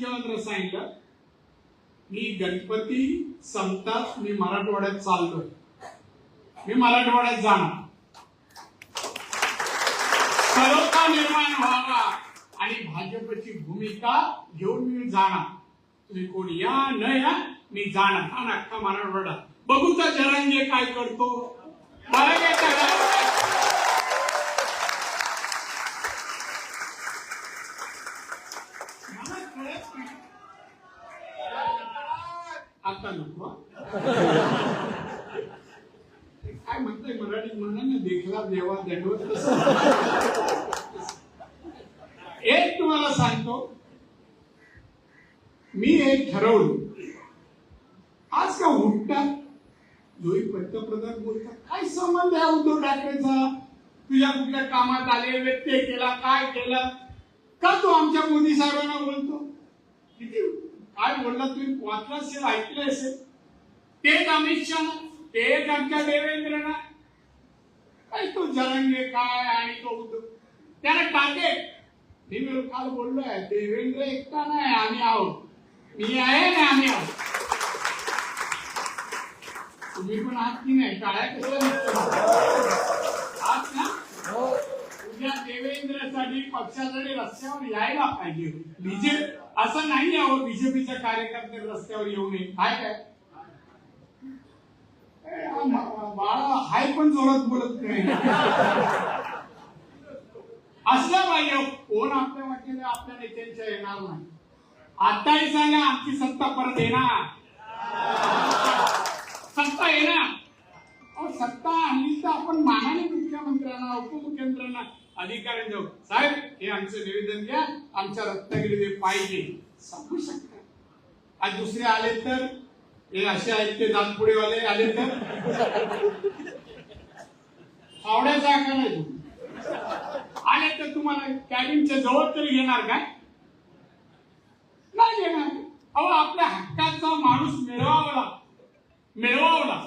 मुख्यमंत्री सांगितलं मी गणपती संपताच मी मराठवाड्यात चाललोय. मी मराठवाड्यात जाणार. सर्वता निर्माण व्हावा आणि भाजपची भूमिका घेऊन मी जाणार. तुम्ही कोण या न या मी जाणार. हा अख्खा मराठवाडा. बघूचा तर जरांगे काय करतो. मला काय करायचं? मला कळत नाही. आता नको. काय म्हणतोय मराठीत म्हणा ना देखला देवा दंडवत एक तुम्हाला सांगतो. मी एक ठरवलं. आज का उठतात जोही पंतप्रधान बोलतात काय संबंध आहे उद्धव ठाकरेचा? तुझ्या कुठल्या कामात आले व्यत्यय केला काय केला? का तू आमच्या मोदी साहेबांना बोलतो? किती काय बोलला तुम्ही? वाचलं असेल ऐकलं असेल. तेच अमित शहा तेच आमच्या देवेंद्रना. काय तो जरंगे काय आणि तो उद्धव त्याला टाके. मी मी काल बोललोय देवेंद्र एकटा नाही आम्ही आहोत. मी आहे ना आम्ही आहोत. तुम्ही पण आहात की नाही? काय आहात ना? उद्या देवेंद्रसाठी पक्षासाठी रस्त्यावर यायला पाहिजे. बीजे असं नाही यावं हो, बीजेपीच्या कार्यकर्ते रस्त्यावर येऊ नये काय? काय बाळा हाय पण जोरात बोलत नाही. असलं पाहिजे हो, कोण आपल्या वाटेला आपल्या नेत्यांच्या येणार नाही. आताही सांगा आमची सत्ता परत येणार. सत्ता येणार. अहो, सत्ता आणली तर आपण मानाने मुख्यमंत्र्यांना उपमुख्यमंत्र्यांना अधिकाऱ्यांनी देऊ साहेब हे आमचं निवेदन घ्या. आमच्या रत्नागिरी ते पाहिजे. सांगू शकता? आज दुसरे आले तर? हे असे आहेत ते नागपुडेवाले आले तर? फावड्याचा आकार नाही आले तर तुम्हाला कॅबिनच्या जवळ तरी घेणार काय? नाही घेणार. अहो आपल्या हक्काचा माणूस मिळवावला मिळवावला